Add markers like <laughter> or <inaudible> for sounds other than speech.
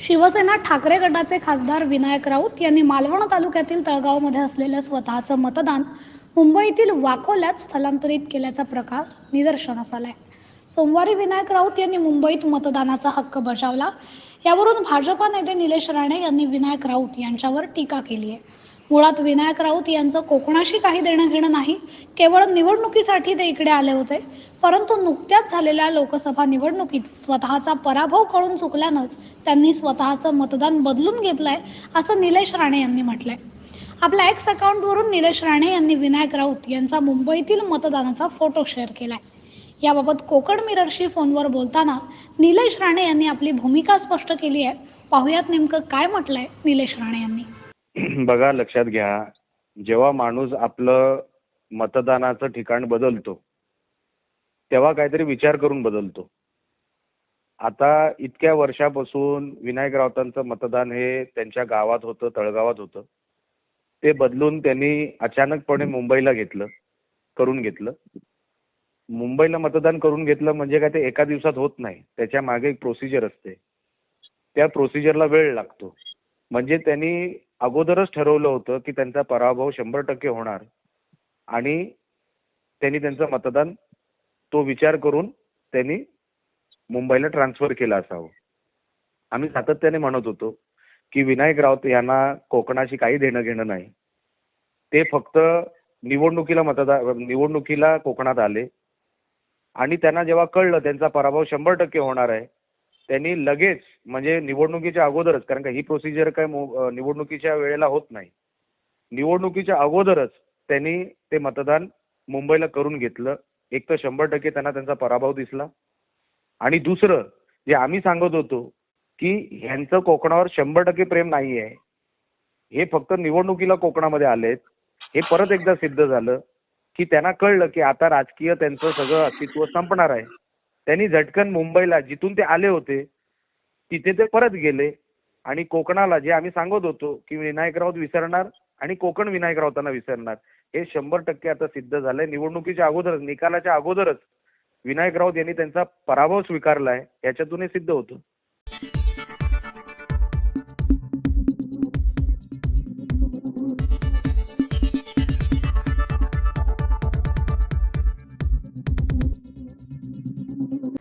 शिवसेना ठाकरे गटाचे खासदार विनायक राऊत यांनी मालवण तालुक्यातील तळगावमध्ये असलेलं स्वतःचं मतदान मुंबईतील वाकोल्यात स्थलांतरित केल्याचा प्रकार निदर्शनास आलाय. सोमवारी विनायक राऊत यांनी मुंबईत मतदानाचा हक्क बजावला. यावरून भाजपा नेते निलेश राणे यांनी विनायक राऊत यांच्यावर टीका केली आहे मुळात विनायक राऊत यांचं कोकणाशी काही देणं घेणं नाही केवळ निवडणुकीसाठी ते इकडे आले होते. परंतु नुकत्याच झालेल्या लोकसभा निवडणुकीत स्वतःचा पराभव कळून चुकल्यानंच त्यांनी स्वतःचं मतदान बदलून घेतलंय असं निलेश राणे यांनी म्हटलंय. आपल्या एक्स अकाउंटवरून निलेश राणे यांनी विनायक राऊत यांचा मुंबईतील मतदानाचा फोटो शेअर केलाय. याबाबत कोकण मिररशी फोनवर बोलताना निलेश राणे यांनी आपली भूमिका स्पष्ट केली आहे पाहुयात नेमकं काय म्हटलंय निलेश राणे यांनी. <clears throat> बघा लक्षात घ्या. जेव्हा माणूस आपलं मतदानाचं ठिकाण बदलतो तेव्हा काहीतरी विचार करून बदलतो. आता इतक्या वर्षापासून विनायक राऊतांचं मतदान हे त्यांच्या गावात होतं तळगावात होतं. ते बदलून त्यांनी अचानकपणे मुंबईला घेतलं करून घेतलं. मुंबईला मतदान करून घेतलं म्हणजे काय ते एका दिवसात होत नाही. त्याच्यामागे एक प्रोसिजर असते. त्या प्रोसिजरला वेळ लागतो. म्हणजे त्यांनी अगोदरच ठरवलं होतं की त्यांचा पराभव शंभर टक्के होणार. आणि त्यांनी त्यांचं मतदान तो विचार करून त्यांनी मुंबईला ट्रान्सफर केलं असावं. आम्ही सातत्याने म्हणत होतो की विनायक राऊत यांना कोकणाशी काही देणं घेणं नाही. ते फक्त निवडणुकीला मतदान निवडणुकीला कोकणात आले. आणि त्यांना जेव्हा कळलं त्यांचा पराभव शंभर टक्के होणार आहे त्यांनी लगेच म्हणजे निवडणुकीच्या अगोदरच कारण का ही प्रोसिजर काय मो- निवडणुकीच्या वेळेला होत नाही. निवडणुकीच्या अगोदरच त्यांनी ते मतदान मुंबईला करून घेतलं. एक तर शंभर टक्के त्यांना त्यांचा पराभव दिसला. आणि दुसरं जे आम्ही सांगत होतो की ह्यांचं कोकणावर शंभर टक्के प्रेम नाही आहे हे फक्त निवडणुकीला कोकणामध्ये आलेत. हे परत एकदा सिद्ध झालं की त्यांना कळलं की आता राजकीय त्यांचं सगळं अस्तित्व संपणार आहे. त्यांनी झटकन मुंबईला जिथून ते आले होते तिथे ते परत गेले. आणि कोकणाला जे आम्ही सांगत होतो की विनायक राऊत विसरणार आणि कोकण विनायक राऊतांना विसरणार हे शंभर टक्के आता सिद्ध झालंय. निवडणुकीच्या अगोदरच निकालाच्या अगोदरच विनायक राऊत यांनी त्यांचा पराभव स्वीकारलाय याच्यातून हे सिद्ध होतं.